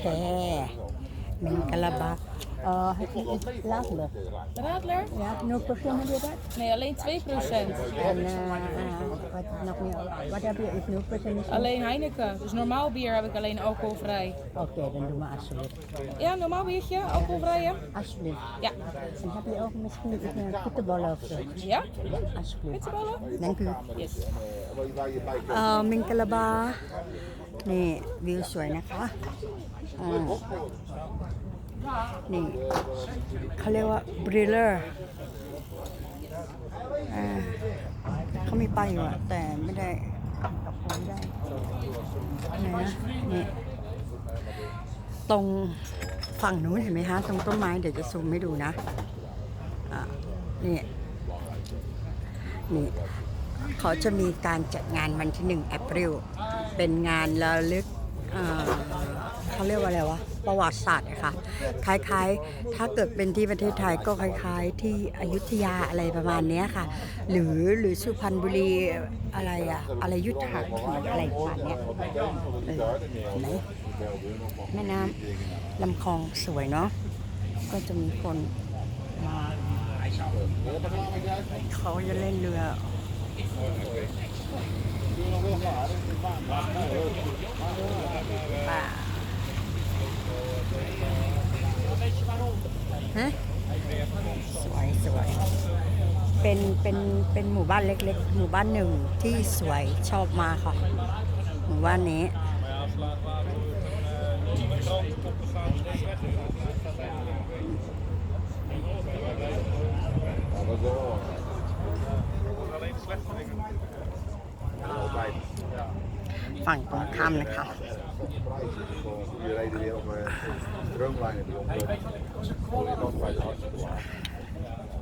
แค่มิงกะลาบาเอ่อให้กินอีกลาบเลย Radler? นะนูเปอร์เซ็นต์ให้ได้ Nee, alleen 2%. En uh, wat nog meer? Wat heb je? Is 0% Alleen Heineken. Dus normaal bier heb ik alleen alcoholvrij. Oké, dan doe maar alsjeblieft. Ja, normaal biertje, alcoholvrij, ja? Alsjeblieft. Ja. En heb je ook misschien een bitterballen of zo? Ja? Alsjeblieft. Bitterballen? Dank u. Yes. เอ่อมิงกะลาบา นี่วิวสวยนะคะอ่านี่เขาเรียกว่าบริลเลอร์อ่า เขามีป้ายอยู่อะแต่ไม่ได้กับผมไม่ได้ไหนนะนี่ตรงฝั่งนู้นเห็นไหมคะตรงต้นไม้เดี๋ยวจะซูมให้ดูนะอะนี่นี่เขาจะมีการจัดงานวันที่หนึ่งแอปริลเป็นงานระลึกเอ่อ เขาเรียกว่าอะไรวะประวัติศาสตร์อะค่ะคล้ายๆ ถ้าเกิดเป็นที่ประเทศไทยก็คล้าย ๆ ที่อยุธยาอะไรประมาณนี้ค่ะ หรือหรือสุพรรณบุรีอะไรอะอะไรยุทธหักถีอะไรประมาณเนี้ยเห็นไหมแม่น้ำลำคลองสวยเนาะก็จะมีคนมาเขาจะเล่นเรือ ฮะสวยสวยเป็นเป็นเป็นหมู่บ้านเล็กๆ หมู่บ้านหนึ่งที่สวยชอบมาค่ะ หมู่บ้านนี้ ฝั่งตรงข้ามนะคะ Je rijden weer op een stroomlijn die op de nog bij de hartstikke waar.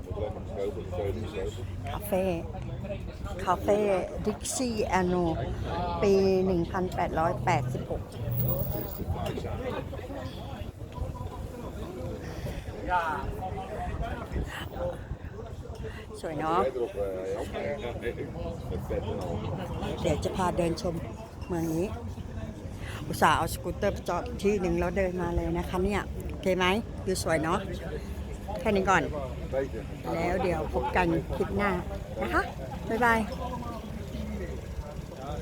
Ik ben met geschoten, de keuze geschoten. คาเฟ่คาเฟ่ดิกซี่แอนโนปี 1886 สวยเนาะ Jij erop, eh, Jan? Met vet en al. เดี๋ยวจะพาเดินชมเมืองนี้ อุตส่าห์เอาสกูตเตอร์จอดที่หนึ่งแล้วเดินมาเลยนะคะเนี่ยโอเคไหมดูสวยเนาะแค่นี้ก่อน แล้วเดี๋ยวพบกันคลิปหน้านะคะ บ๊ายบาย